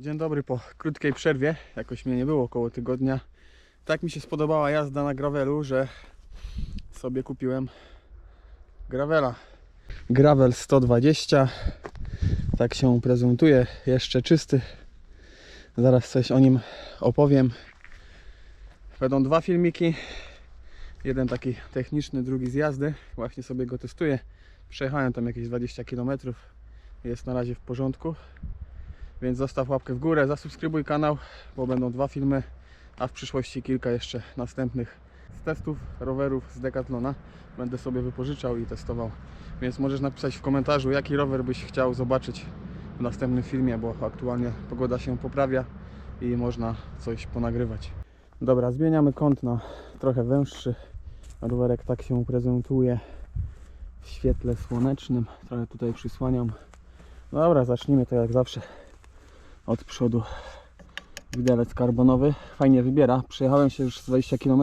Dzień dobry po krótkiej przerwie. Jakoś mnie nie było około tygodnia. Tak mi się spodobała jazda na gravelu, że sobie kupiłem gravela. Gravel 120. Tak się prezentuje. Jeszcze czysty. Zaraz coś o nim opowiem. Będą dwa filmiki. Jeden taki techniczny, drugi z jazdy. Właśnie sobie go testuję. Przejechałem tam jakieś 20 km. Jest na razie w porządku. Więc zostaw łapkę w górę, zasubskrybuj kanał, bo będą dwa filmy, a w przyszłości kilka jeszcze następnych z testów rowerów z Decathlona. Będę sobie wypożyczał i testował. Więc możesz napisać w komentarzu, jaki rower byś chciał zobaczyć w następnym filmie, bo aktualnie pogoda się poprawia i można coś ponagrywać. Dobra, zmieniamy kąt na trochę węższy. Rowerek tak się prezentuje w świetle słonecznym. Trochę tutaj przysłaniam. Dobra, zacznijmy to jak zawsze od przodu widelec karbonowy. Fajnie wybiera. Przejechałem się już z 20 km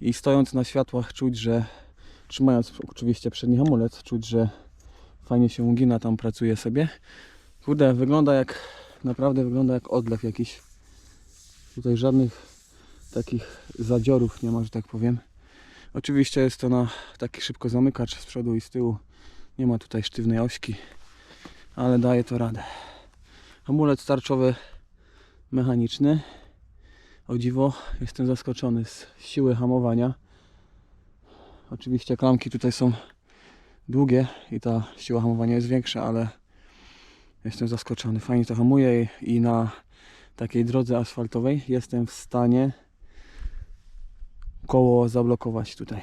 i stojąc na światłach czuć, że trzymając oczywiście przedni hamulec, czuć, że fajnie się ugina, tam pracuje sobie. Kurde, wygląda jak, naprawdę wygląda jak odlew jakiś. Tutaj żadnych takich zadziorów nie ma, że tak powiem. Oczywiście jest to na taki szybko zamykacz z przodu i z tyłu. Nie ma tutaj sztywnej ośki, ale daje to radę. Hamulec tarczowy mechaniczny. O dziwo, jestem zaskoczony z siły hamowania. Oczywiście klamki tutaj są długie i ta siła hamowania jest większa, ale jestem zaskoczony. Fajnie to hamuje i na takiej drodze asfaltowej jestem w stanie koło zablokować tutaj.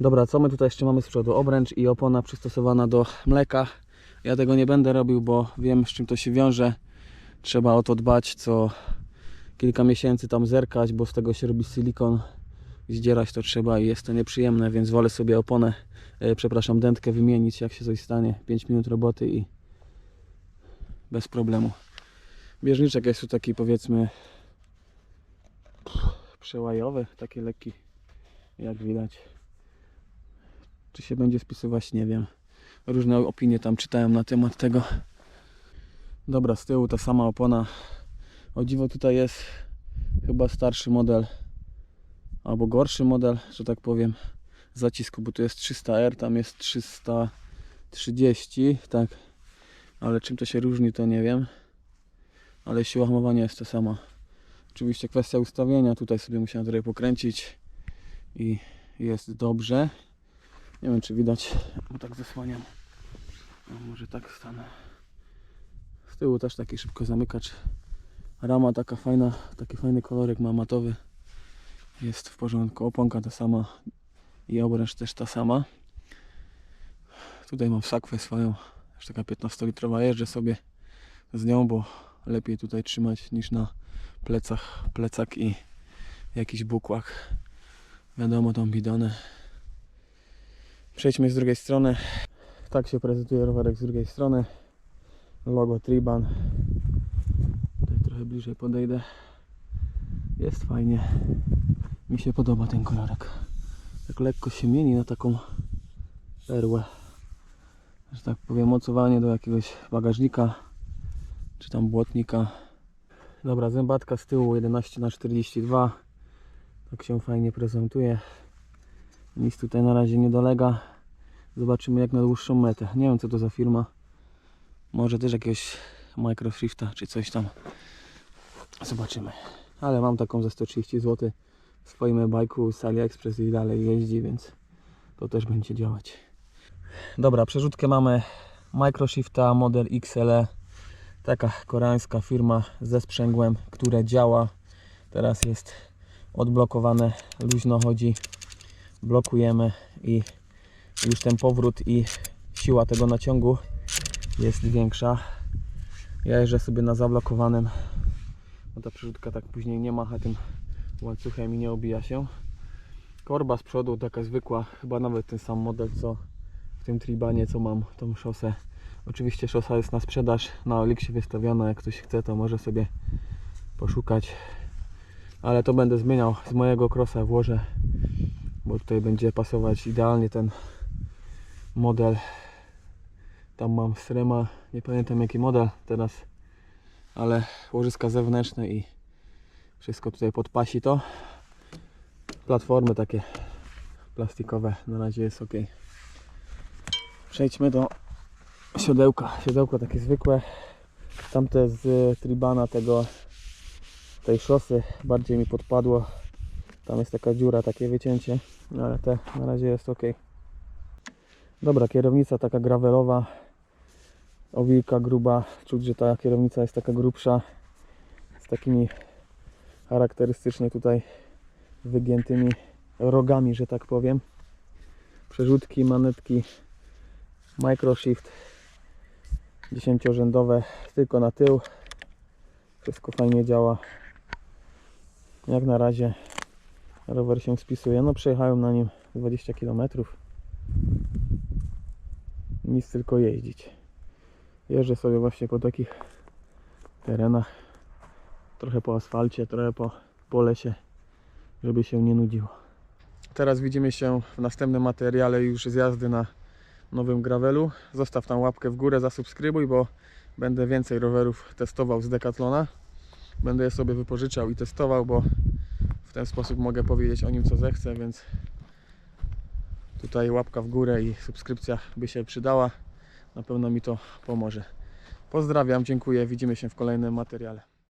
Dobra, co my tutaj jeszcze mamy z przodu? Obręcz i opona przystosowana do mleka. Ja tego nie będę robił, bo wiem z czym to się wiąże. Trzeba o to dbać, co kilka miesięcy tam zerkać, bo z tego się robi silikon. Zdzierać to trzeba i jest to nieprzyjemne, więc wolę sobie oponę, e, przepraszam, dętkę wymienić, jak się coś stanie. 5 minut roboty i bez problemu. Bieżniczek jest tu taki powiedzmy przełajowy, taki lekki, jak widać. Czy się będzie spisywać, nie wiem różne opinie tam czytałem na temat tego. Dobra, z tyłu ta sama opona. O dziwo tutaj jest chyba starszy model albo gorszy model, że tak powiem, zacisku, bo tu jest 300R, tam jest 330, tak. Ale czym to się różni, to nie wiem. Ale siła hamowania jest ta sama. Oczywiście kwestia ustawienia, tutaj sobie musiałem trochę pokręcić i jest dobrze. Nie wiem czy widać, bo tak zasłaniam. No, może tak stanę. Z tyłu też taki szybko zamykacz. Rama taka fajna, taki fajny kolorek ma matowy. Jest w porządku. Oponka ta sama i obręcz też ta sama. Tutaj mam sakwę swoją, już taka 15-litrowa. Jeżdżę sobie z nią, bo lepiej tutaj trzymać niż na plecach, plecak i jakiś bukłak. Wiadomo, tą bidonę. Przejdźmy z drugiej strony. Tak się prezentuje rowerek z drugiej strony. Logo Triban. Tutaj trochę bliżej podejdę. Jest fajnie. Mi się podoba ten kolorek. Tak lekko się mieni na taką perłę. Że tak powiem, mocowanie do jakiegoś bagażnika. Czy tam błotnika. Dobra, zębatka z tyłu 11 na 42 Tak się fajnie prezentuje. Nic tutaj na razie nie dolega. Zobaczymy jak na dłuższą metę. Nie wiem co to za firma. Może też jakiegoś Microsofta czy coś tam. Zobaczymy. Ale mam taką za 130 zł w swoim bajku z AliExpress i dalej jeździ, więc to też będzie działać. Dobra, przerzutkę mamy Microshifta model XLE. Taka koreańska firma ze sprzęgłem, które działa. Teraz jest odblokowane, luźno chodzi. Blokujemy i już ten powrót i siła tego naciągu jest większa. Ja jeżdżę sobie na zablokowanym, bo ta przerzutka tak później nie macha tym łańcuchem i nie obija się. Korba z przodu taka zwykła, chyba nawet ten sam model co w tym tribanie co mam, tą szosę. Oczywiście szosa jest na sprzedaż, na Oliksie wystawiona, jak ktoś chce to może sobie poszukać. Ale to będę zmieniał z mojego krosa włożę, bo tutaj będzie pasować idealnie ten model tam mam Srema, nie pamiętam jaki model teraz ale łożyska zewnętrzne i wszystko tutaj podpasi to. Platformy takie plastikowe na razie jest ok. Przejdźmy do siodełka. Siodełko takie zwykłe. Tamte z tribana tego tej szosy bardziej mi podpadło. Tam jest taka dziura, takie wycięcie, ale te na razie jest ok. Dobra, kierownica taka gravelowa, owijka gruba, czuć, że ta kierownica jest taka grubsza, z takimi charakterystycznie tutaj wygiętymi rogami, że tak powiem. Przerzutki, manetki, microshift, dziesięciorzędowe, tylko na tył. Wszystko fajnie działa. Jak na razie rower się spisuje. No przejechałem na nim 20 km. Nic tylko jeździć. Jeżdżę sobie właśnie po takich terenach. Trochę po asfalcie, trochę po, po lesie, żeby się nie nudziło. Teraz widzimy się w następnym materiale już z jazdy na nowym gravelu. Zostaw tam łapkę w górę, zasubskrybuj, bo będę więcej rowerów testował z Decathlona. Będę je sobie wypożyczał i testował, bo w ten sposób mogę powiedzieć o nim co zechcę, więc tutaj łapka w górę i subskrypcja by się przydała. Na pewno mi to pomoże. Pozdrawiam, dziękuję, widzimy się w kolejnym materiale.